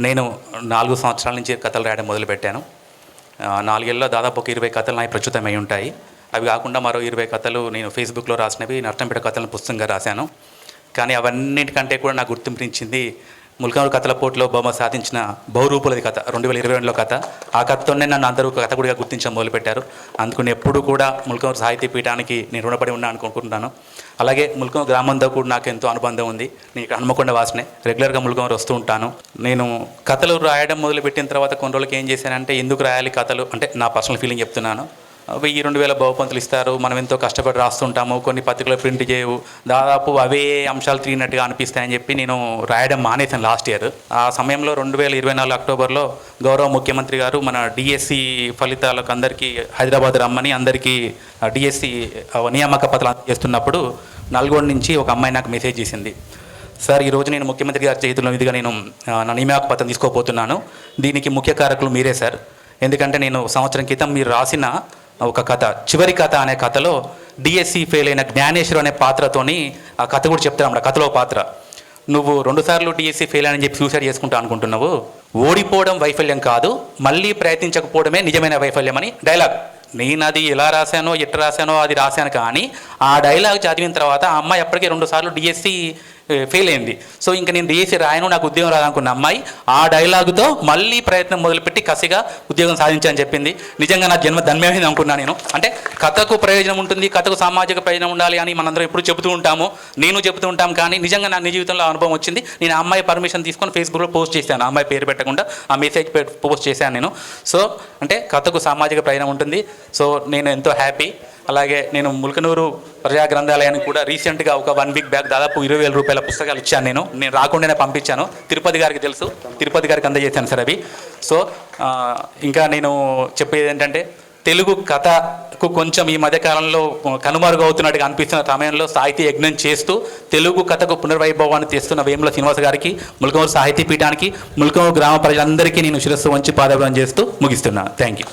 నేను నాలుగు సంవత్సరాల నుంచి కథలు రాయడం మొదలుపెట్టాను. నాలుగేళ్ళలో దాదాపు ఒక ఇరవై కథలు నాకు ప్రచురితమై ఉంటాయి. అవి కాకుండా మరో ఇరవై కథలు నేను ఫేస్బుక్లో రాసినవి నష్టంపేట కథలను పుస్తకంగా రాశాను. కానీ అవన్నిటికంటే కూడా నాకు గుర్తింపునిచ్చింది ముల్కానూరు కథల పోటీలో బొమ్మ సాధించిన బహురూపులది కథ రెండు వేల ఇరవై రెండులో కథ. ఆ కథతోనే నన్ను అందరూ కథ కూడా గుర్తించడం మొదలుపెట్టారు. అందుకు నేను ఎప్పుడు కూడా ముల్కానూరు సాహిత్య పీఠానికి నేను రుణపడి ఉన్నాను అనుకుంటున్నాను. అలాగే ముల్కం గ్రామంతో కూడా నాకు ఎంతో అనుబంధం ఉంది. నేను ఇక్కడ హనుమకొండ వాసనే. రెగ్యులర్గా ముల్కం వస్తూ ఉంటాను. నేను కథలు రాయడం మొదలుపెట్టిన తర్వాత కొన్ని రోజులకి ఏం చేశానంటే ఎందుకు రాయాలి కథలు అంటే నా పర్సనల్ ఫీలింగ్ చెప్తున్నాను. వెయ్యి రెండు వేల బహుపంతులు ఇస్తారు. మనం ఎంతో కష్టపడి రాస్తుంటాము. కొన్ని పత్రికలు ప్రింట్ చేయవు. దాదాపు అవే అంశాలు తిరిగినట్టుగా అనిపిస్తాయని చెప్పి నేను రాయడం మానేశాను లాస్ట్ ఇయర్. ఆ సమయంలో రెండు వేల ఇరవై నాలుగు అక్టోబర్లో గౌరవ ముఖ్యమంత్రి గారు మన డిఎస్సి ఫలితాలకు అందరికీ హైదరాబాద్ రమ్మని అందరికీ డిఎస్సి నియామక పత్రాలు చేస్తున్నప్పుడు నల్గొండ నుంచి ఒక అమ్మాయి నాకు మెసేజ్ చేసింది. సార్ ఈరోజు నేను ముఖ్యమంత్రి గారి చేతుల్లో ఇదిగా నేను నా నియామక పత్రం తీసుకోపోతున్నాను దీనికి ముఖ్య కారకులు మీరే సార్. ఎందుకంటే నేను సంవత్సరం క్రితం మీరు రాసిన ఒక కథ చివరి కథ అనే కథలో డిఎస్సి ఫెయిల్ అయిన జ్ఞానేశ్వర్ అనే పాత్రతోని ఆ కథ కూడా చెప్తాను కథలో పాత్ర. నువ్వు రెండుసార్లు డిఎస్సి ఫెయిల్ అని చెప్పి సూసైడ్ చేసుకుంటా అనుకుంటున్నావు. ఓడిపోవడం వైఫల్యం కాదు మళ్ళీ ప్రయత్నించకపోవడమే నిజమైన వైఫల్యం అని డైలాగ్. నేను అది ఎలా రాశానో ఎట్ట రాశానో అది రాశాను కానీ ఆ డైలాగ్ చదివిన తర్వాత ఆ అమ్మాయి అప్పటికే రెండు సార్లు డిఎస్సి ఫెయిల్ అయింది సో ఇంకా నేను డిఎస్సి రాయను నాకు ఉద్యోగం రాదనుకున్న అమ్మాయి ఆ డైలాగుతో మళ్ళీ ప్రయత్నం మొదలుపెట్టి కసిగా ఉద్యోగం సాధించని చెప్పింది. నిజంగా నా జన్మ ధన్యమైంది అనుకున్నాను నేను. అంటే కథకు ప్రయోజనం ఉంటుంది కథకు సామాజిక ప్రయోజనం ఉండాలి అని మనందరం ఎప్పుడు చెబుతూ ఉంటాము. నేను చెబుతూ ఉంటాం కానీ నిజంగా నా నిజ జీవితంలో అనుభవం వచ్చింది. నేను ఆ అమ్మాయి పర్మిషన్ తీసుకొని ఫేస్బుక్లో పోస్ట్ చేశాను. అమ్మాయి పేరు పెట్టకుండా ఆ మెసేజ్ పోస్ట్ చేశాను నేను. సో అంటే కథకు సామాజిక ప్రయోజనం ఉంటుంది. సో నేను ఎంతో హ్యాపీ. అలాగే నేను ముల్కనూరు ప్రజా గ్రంథాలయానికి కూడా రీసెంట్గా ఒక వన్ వీక్ బ్యాక్ దాదాపు ఇరవై వేల రూపాయల పుస్తకాలు ఇచ్చాను నేను. నేను రాకుండానే పంపించాను. తిరుపతి గారికి తెలుసు. తిరుపతి గారికి అందజేశాను సార్ అవి. సో ఇంకా నేను చెప్పేది ఏంటంటే తెలుగు కథకు కొంచెం ఈ మధ్యకాలంలో కనుమరుగు అవుతున్నట్టుగా అనిపిస్తున్న సమయంలో సాహితీ యజ్ఞం చేస్తూ తెలుగు కథకు పునర్వైభవాన్ని తెస్తున్న వేముల శ్రీనివాస గారికి ములకమూరు సాహితీ పీఠానికి ములకమూరు గ్రామ ప్రజలందరికీ నేను శిరస్సు వంచి పాదగ్రహం చేస్తూ ముగిస్తున్నాను. Thank you